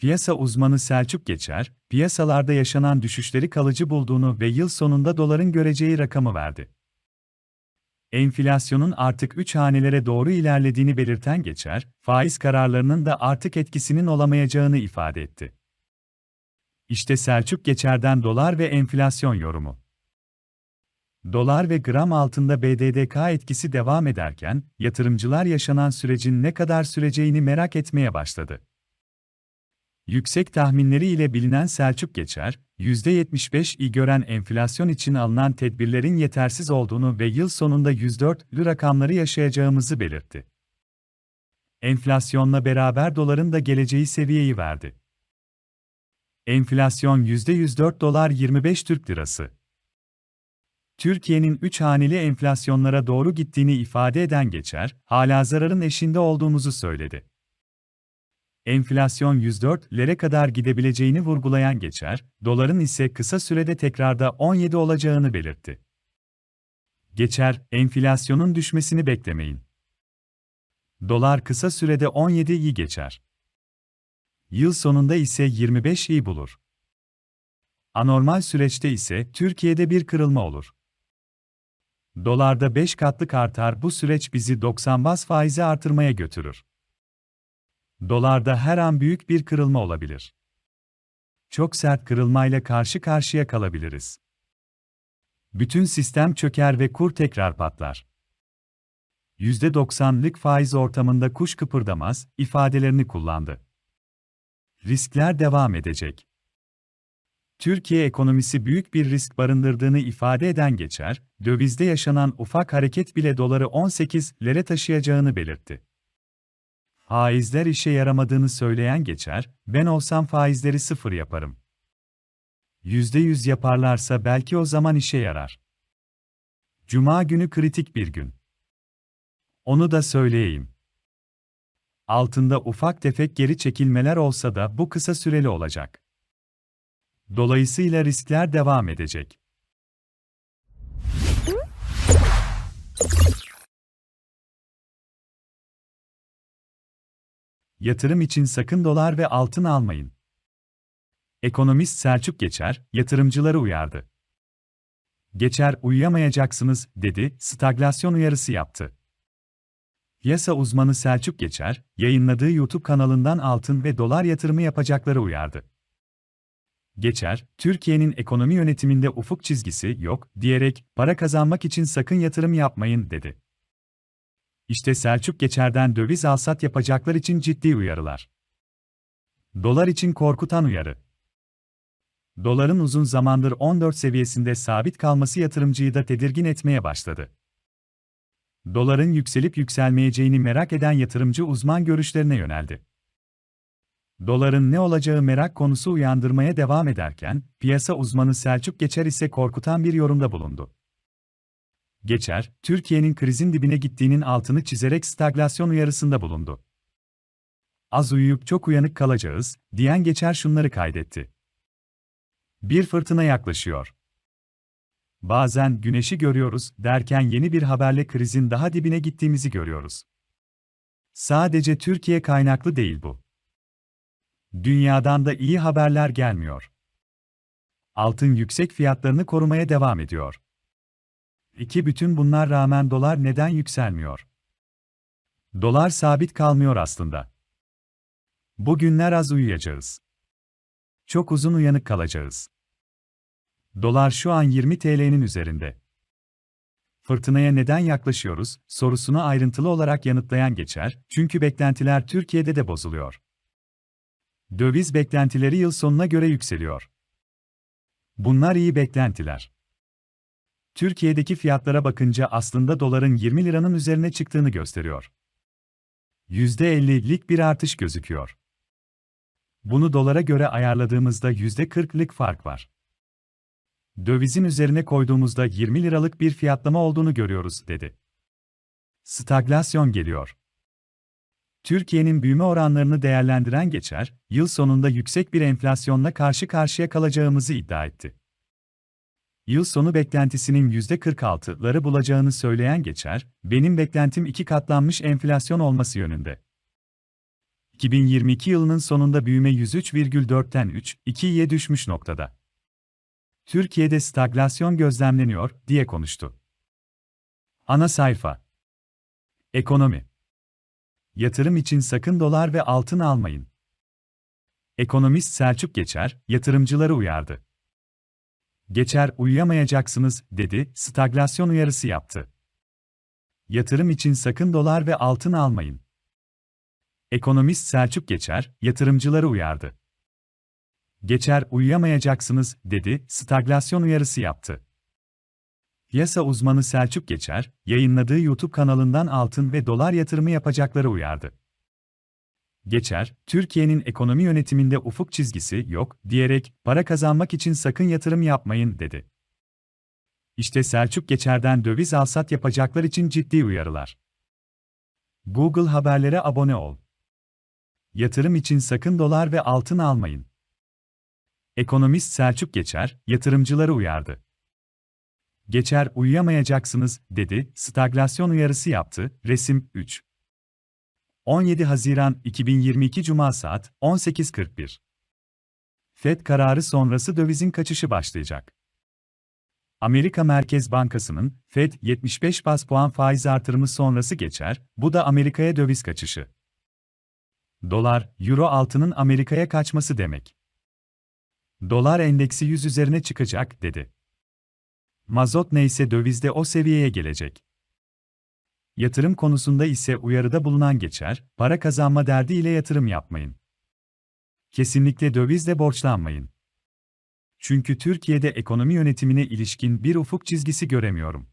Piyasa uzmanı Selçuk Geçer, piyasalarda yaşanan düşüşleri kalıcı bulduğunu ve yıl sonunda doların göreceği rakamı verdi. Enflasyonun artık 3 hanelere doğru ilerlediğini belirten Geçer, faiz kararlarının da artık etkisinin olamayacağını ifade etti. İşte Selçuk Geçer'den dolar ve enflasyon yorumu. Dolar ve gram altında BDDK etkisi devam ederken, yatırımcılar yaşanan sürecin ne kadar süreceğini merak etmeye başladı. Yüksek tahminleri ile bilinen Selçuk Geçer, %75'i gören enflasyon için alınan tedbirlerin yetersiz olduğunu ve yıl sonunda 104'lü rakamları yaşayacağımızı belirtti. Enflasyonla beraber doların da geleceği seviyeyi verdi. Enflasyon %104 dolar 25 Türk Lirası. Türkiye'nin 3 haneli enflasyonlara doğru gittiğini ifade eden Geçer, hala zararın eşinde olduğumuzu söyledi. Enflasyon 104'lere kadar gidebileceğini vurgulayan Geçer, doların ise kısa sürede tekrarda 17 olacağını belirtti. Geçer, enflasyonun düşmesini beklemeyin. Dolar kısa sürede 17'yi geçer. Yıl sonunda ise 25'i bulur. Anormal süreçte ise Türkiye'de bir kırılma olur. Dolarda 5 katlık artar bu süreç bizi 90 bas faizi artırmaya götürür. Dolarda her an büyük bir kırılma olabilir. Çok sert kırılmayla karşı karşıya kalabiliriz. Bütün sistem çöker ve kur tekrar patlar. %90'lık faiz ortamında kuş kıpırdamaz ifadelerini kullandı. Riskler devam edecek. Türkiye ekonomisi büyük bir risk barındırdığını ifade eden Geçer, dövizde yaşanan ufak hareket bile doları 18'lere taşıyacağını belirtti. Faizler işe yaramadığını söyleyen Geçer, ben olsam faizleri sıfır yaparım. %100 yaparlarsa belki o zaman işe yarar. Cuma günü kritik bir gün. Onu da söyleyeyim. Altında ufak tefek geri çekilmeler olsa da bu kısa süreli olacak. Dolayısıyla riskler devam edecek. Yatırım için sakın dolar ve altın almayın. Ekonomist Selçuk Geçer, yatırımcıları uyardı. Geçer uyuyamayacaksınız, dedi, stagflasyon uyarısı yaptı. Yasa uzmanı Selçuk Geçer, yayınladığı YouTube kanalından altın ve dolar yatırımı yapacakları uyardı. Geçer, Türkiye'nin ekonomi yönetiminde ufuk çizgisi yok diyerek para kazanmak için sakın yatırım yapmayın dedi. İşte Selçuk Geçer'den döviz alsat yapacaklar için ciddi uyarılar. Dolar için korkutan uyarı. Doların uzun zamandır 14 seviyesinde sabit kalması yatırımcıyı da tedirgin etmeye başladı. Doların yükselip yükselmeyeceğini merak eden yatırımcı uzman görüşlerine yöneldi. Doların ne olacağı merak konusu uyandırmaya devam ederken, piyasa uzmanı Selçuk Geçer ise korkutan bir yorumda bulundu. Geçer, Türkiye'nin krizin dibine gittiğinin altını çizerek stagflasyon uyarısında bulundu. Az uyuyup çok uyanık kalacağız, diyen Geçer şunları kaydetti. Bir fırtına yaklaşıyor. Bazen güneşi görüyoruz derken yeni bir haberle krizin daha dibine gittiğimizi görüyoruz. Sadece Türkiye kaynaklı değil bu. Dünyadan da iyi haberler gelmiyor. Altın yüksek fiyatlarını korumaya devam ediyor. İki bütün bunlar rağmen dolar neden yükselmiyor? Dolar sabit kalmıyor aslında. Bugünler az uyuyacağız. Çok uzun uyanık kalacağız. Dolar şu an 20 TL'nin üzerinde. Fırtınaya neden yaklaşıyoruz sorusunu ayrıntılı olarak yanıtlayan geçer, çünkü beklentiler Türkiye'de de bozuluyor. Döviz beklentileri yıl sonuna göre yükseliyor. Bunlar iyi beklentiler. Türkiye'deki fiyatlara bakınca aslında doların 20 liranın üzerine çıktığını gösteriyor. %50'lik bir artış gözüküyor. Bunu dolara göre ayarladığımızda %40'lık fark var. Dövizin üzerine koyduğumuzda 20 liralık bir fiyatlama olduğunu görüyoruz, dedi. Stagflasyon geliyor. Türkiye'nin büyüme oranlarını değerlendiren Geçer, yıl sonunda yüksek bir enflasyonla karşı karşıya kalacağımızı iddia etti. Yıl sonu beklentisinin %46'ları bulacağını söyleyen Geçer, benim beklentim iki katlanmış enflasyon olması yönünde. 2022 yılının sonunda büyüme 103,4'ten 3,2'ye düşmüş noktada. Türkiye'de stagflasyon gözlemleniyor, diye konuştu. Ana sayfa. Ekonomi. Yatırım için sakın dolar ve altın almayın. Ekonomist Selçuk Geçer, yatırımcıları uyardı. Geçer uyuyamayacaksınız, dedi, stagflasyon uyarısı yaptı. Yatırım için sakın dolar ve altın almayın. Ekonomist Selçuk Geçer, yatırımcıları uyardı. Geçer uyuyamayacaksınız, dedi, stagflasyon uyarısı yaptı. Piyasa uzmanı Selçuk Geçer, yayınladığı YouTube kanalından altın ve dolar yatırımı yapacakları uyardı. Geçer, Türkiye'nin ekonomi yönetiminde ufuk çizgisi yok diyerek para kazanmak için sakın yatırım yapmayın dedi. İşte Selçuk Geçer'den döviz alsat yapacaklar için ciddi uyarılar. Google haberlere abone ol. Yatırım için sakın dolar ve altın almayın. Ekonomist Selçuk Geçer, yatırımcıları uyardı. Geçer uyuyamayacaksınız, dedi, stagflasyon uyarısı yaptı, resim 3. 17 Haziran 2022 Cuma saat 18.41. FED kararı sonrası dövizin kaçışı başlayacak. Amerika Merkez Bankası'nın FED 75 bas puan faiz artırımı sonrası geçer, bu da Amerika'ya döviz kaçışı. Dolar, euro altının Amerika'ya kaçması demek. Dolar endeksi 100 üzerine çıkacak, dedi. Mazot neyse dövizde o seviyeye gelecek. Yatırım konusunda ise uyarıda bulunan geçer, para kazanma derdi ile yatırım yapmayın. Kesinlikle dövizle borçlanmayın. Çünkü Türkiye'de ekonomi yönetimine ilişkin bir ufuk çizgisi göremiyorum.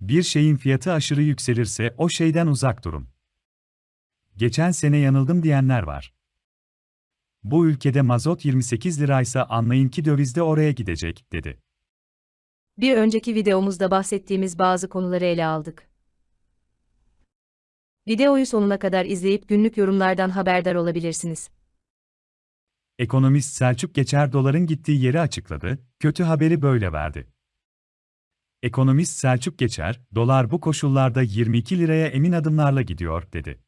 Bir şeyin fiyatı aşırı yükselirse o şeyden uzak durun. Geçen sene yanıldım diyenler var. Bu ülkede mazot 28 liraysa anlayın ki döviz de oraya gidecek, dedi. Bir önceki videomuzda bahsettiğimiz bazı konuları ele aldık. Videoyu sonuna kadar izleyip günlük yorumlardan haberdar olabilirsiniz. Ekonomist Selçuk Geçer doların gittiği yeri açıkladı, kötü haberi böyle verdi. Ekonomist Selçuk Geçer, dolar bu koşullarda 22 liraya emin adımlarla gidiyor, dedi.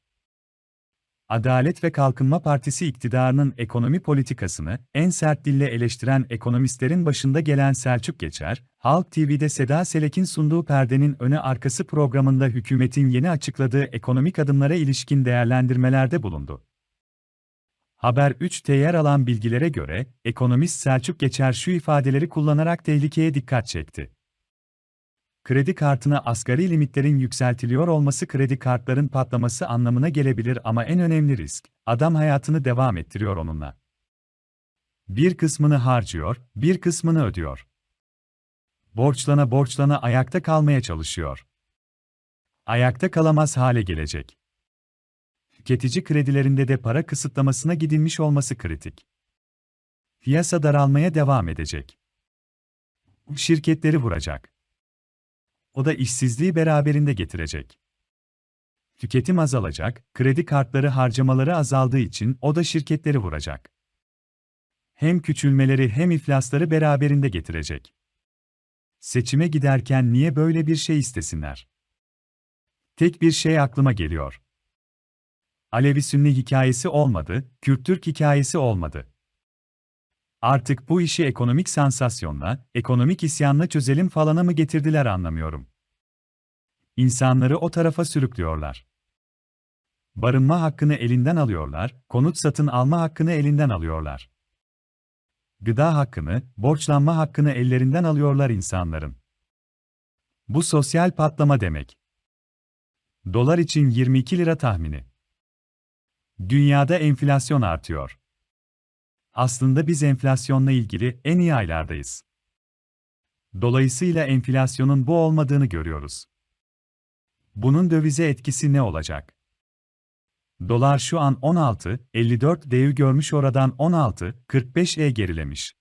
Adalet ve Kalkınma Partisi iktidarının ekonomi politikasını en sert dille eleştiren ekonomistlerin başında gelen Selçuk Geçer, Halk TV'de Seda Selek'in sunduğu Perdenin Öne Arkası programında hükümetin yeni açıkladığı ekonomik adımlara ilişkin değerlendirmelerde bulundu. Haber 3'te yer alan bilgilere göre, ekonomist Selçuk Geçer şu ifadeleri kullanarak tehlikeye dikkat çekti. Kredi kartına asgari limitlerin yükseltiliyor olması kredi kartların patlaması anlamına gelebilir ama en önemli risk, adam hayatını devam ettiriyor onunla. Bir kısmını harcıyor, bir kısmını ödüyor. Borçlana borçlana ayakta kalmaya çalışıyor. Ayakta kalamaz hale gelecek. Tüketici kredilerinde de para kısıtlamasına gidilmiş olması kritik. Piyasa daralmaya devam edecek. Şirketleri vuracak. O da işsizliği beraberinde getirecek. Tüketim azalacak, kredi kartları harcamaları azaldığı için o da şirketleri vuracak. Hem küçülmeleri hem iflasları beraberinde getirecek. Seçime giderken niye böyle bir şey istesinler? Tek bir şey aklıma geliyor. Alevi-Sünni hikayesi olmadı, Kürt-Türk hikayesi olmadı. Artık bu işi ekonomik sansasyonla, ekonomik isyanla çözelim falana mı getirdiler anlamıyorum. İnsanları o tarafa sürüklüyorlar. Barınma hakkını elinden alıyorlar, konut satın alma hakkını elinden alıyorlar. Gıda hakkını, borçlanma hakkını ellerinden alıyorlar insanların. Bu sosyal patlama demek. Dolar için 22 lira tahmini. Dünyada enflasyon artıyor. Aslında biz enflasyonla ilgili en iyi aylardayız. Dolayısıyla enflasyonun bu olmadığını görüyoruz. Bunun dövize etkisi ne olacak? Dolar şu an 16.54 değü görmüş oradan 16.45'e gerilemiş.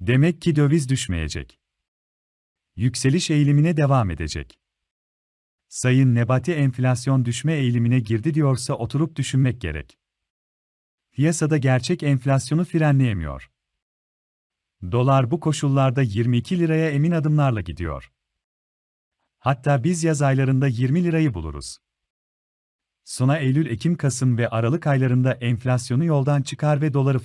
Demek ki döviz düşmeyecek. Yükseliş eğilimine devam edecek. Sayın Nebati enflasyon düşme eğilimine girdi diyorsa oturup düşünmek gerek. Piyasada gerçek enflasyonu frenleyemiyor. Dolar bu koşullarda 22 liraya emin adımlarla gidiyor. Hatta biz yaz aylarında 20 lirayı buluruz. Sona Eylül, Ekim, Kasım ve Aralık aylarında enflasyonu yoldan çıkar ve doları